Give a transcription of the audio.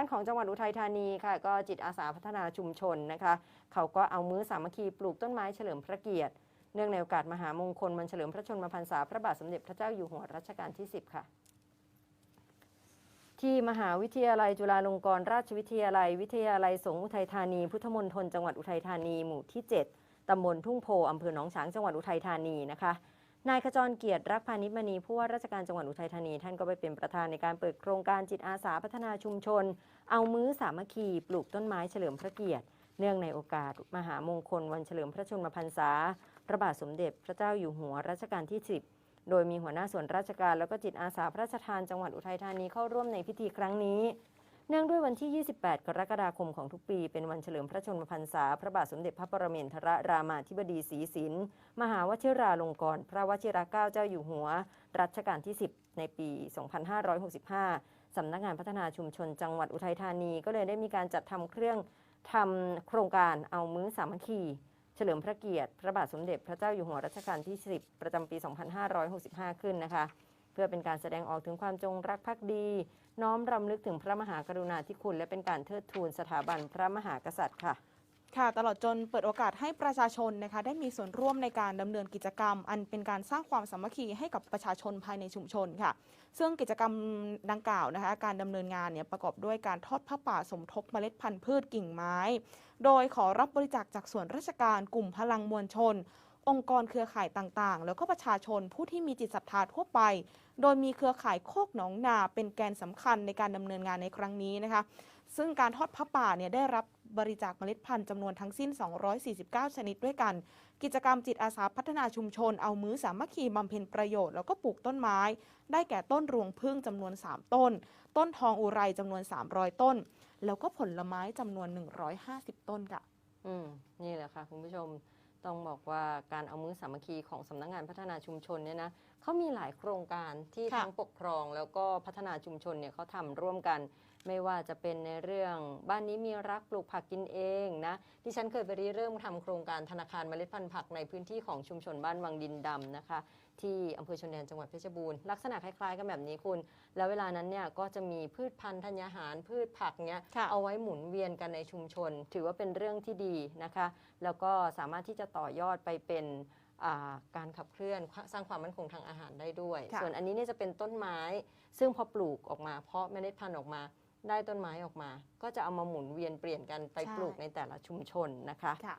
านของจังหวัดอุทัยธานีค่ะ ก็จิตอาสาพัฒนาชุมชนนะคะ เขาก็เอามื้อสามัคคีปลูกต้นไม้เฉลิมพระเกียรติ เนื่องในโอกาสมหามงคลวันเฉลิมพระชนมพรรษาพระบาทสมเด็จพระเจ้าอยู่หัวรัชกาลที่ 10 ค่ะ ที่มหาวิทยาลัยจุฬาลงกรณราชวิทยาลัย วิทยาลัยสงฆ์อุทัยธานี พุทธมณฑลจังหวัดอุทัยธานีหมู่ที่ 7ตำบลทุ่งโพอำเภอหนองฉางจังหวัดอุทัยธานีนะคะ นายขจรเกียรติรักพานิชมณีผู้ว่าราชการจังหวัดอุทัยธานี ท่านก็ไปเป็นประธานในการเปิดโครงการจิตอาสาพัฒนาชุมชน เอามื้อสามัคคีปลูกต้นไม้เฉลิมพระเกียรติ เนื่องในโอกาส มหามงคลวันเฉลิมพระชนมพรรษาพระบาทสมเด็จพระเจ้าอยู่หัวรัชกาลที่ 10 โดยมีหัวหน้าส่วนราชการแล้วก็จิตอาสาพระราชทานจังหวัดอุทัยธานีเข้าร่วมในพิธีครั้งนี้ เนื่องด้วยวันที่ 28 กรกฎาคมของทุกปี เป็นวันเฉลิมพระชนมพรรษา พระบาทสมเด็จพระปรมินทรรามาธิบดีศรีสินมหาวชิราลงกรณพระวชิรเกล้าเจ้าอยู่หัว รัชกาลที่ 10 ในปี 2565 สำนักงานพัฒนาชุมชนจังหวัดอุทัยธานี ก็เลยได้มีการจัดทำเครื่องทำโครงการเอามื้อสามัคคีเฉลิมพระเกียรติ พระบาทสมเด็จพระเจ้าอยู่หัวรัชกาลที่ 10 ประจำปี 2565 ขึ้นนะคะ พื่อเป็นการแสดงออกถึงความจงรักภักดี น้อมรำลึกถึงพระมหากรุณาธิคุณ และเป็นการเทิดทูนสถาบันพระมหากษัตริย์ค่ะค่ะตลอดจนเปิดโอกาสให้ประชาชนนะคะได้มีส่วนร่วมในการดำเนินกิจกรรม อันเป็นการสร้างความสามัคคีให้กับประชาชนภายในชุมชนค่ะ ซึ่งกิจกรรมดังกล่าวนะคะการดำเนินงานเนี่ยประกอบด้วยการทอดผ้าป่าสมทบเมล็ดพันธุ์พืชกิ่งไม้ โดยขอรับบริจาคจากส่วนราชการกลุ่มพลังมวลชน องค์กรเครือข่ายต่างๆ แล้วก็ประชาชนผู้ที่มีจิตศรัทธาทั่วไป โดยมีเครือข่ายโคกหนองนาเป็นแกนสำคัญในการดำเนินงานในครั้งนี้นะคะ ซึ่งการทอดผ้าป่าเนี่ยได้รับบริจาคเมล็ดพันธุ์จำนวนทั้งสิ้น 249 ชนิดด้วยกัน กิจกรรมจิตอาสาพัฒนาชุมชน เอามื้อสามัคคีบำเพ็ญประโยชน์แล้วก็ปลูกต้นไม้ ได้แก่ต้นรวงพึ่งจำนวน 3 ต้น ต้นทองอุไรจำนวน 300 ต้น แล้วก็ผลไม้จำนวน 150 ต้นค่ะ อืม นี่แหละค่ะ คุณผู้ชม ต้องบอกว่าการเอามื้อสามัคคีของสำนักงานพัฒนาชุมชนเนี่ยนะเขามีหลายโครงการที่ค่ะ ทั้งปกครองแล้วก็พัฒนาชุมชนเนี่ยเขาทำร่วมกัน ไม่ว่าจะเป็นในเรื่องบ้านนี้มีรักปลูกผักกินเองนะดิฉันเคยไปริเริ่มทำโครงการธนาคารเมล็ดพันธุ์ผักในพื้นที่ของชุมชนบ้านวังดินดำนะคะ ที่อำเภอชนแดนจังหวัดเพชรบูรณ์ลักษณะคล้ายๆกันแบบนี้คุณ แล้วเวลานั้นเนี่ยก็จะมีพืชพันธุ์ธัญญาหารพืชผักเนี้ยค่ะ เอาไว้หมุนเวียนกันในชุมชน ถือว่าเป็นเรื่องที่ดีนะคะ แล้วก็สามารถที่จะต่อยอดไปเป็นอ่าการขับเคลื่อนสร้างความมั่นคงทางอาหารได้ด้วยค่ะส่วนอันนี้เนี่ยจะเป็นต้นไม้ ซึ่งพอปลูกออกมา เพาะเมล็ดพันธุ์ออกมาได้ต้นไม้ออกมา ก็จะเอามาหมุนเวียนเปลี่ยนกันไปใช่ปลูกในแต่ละชุมชนนะคะค่ะ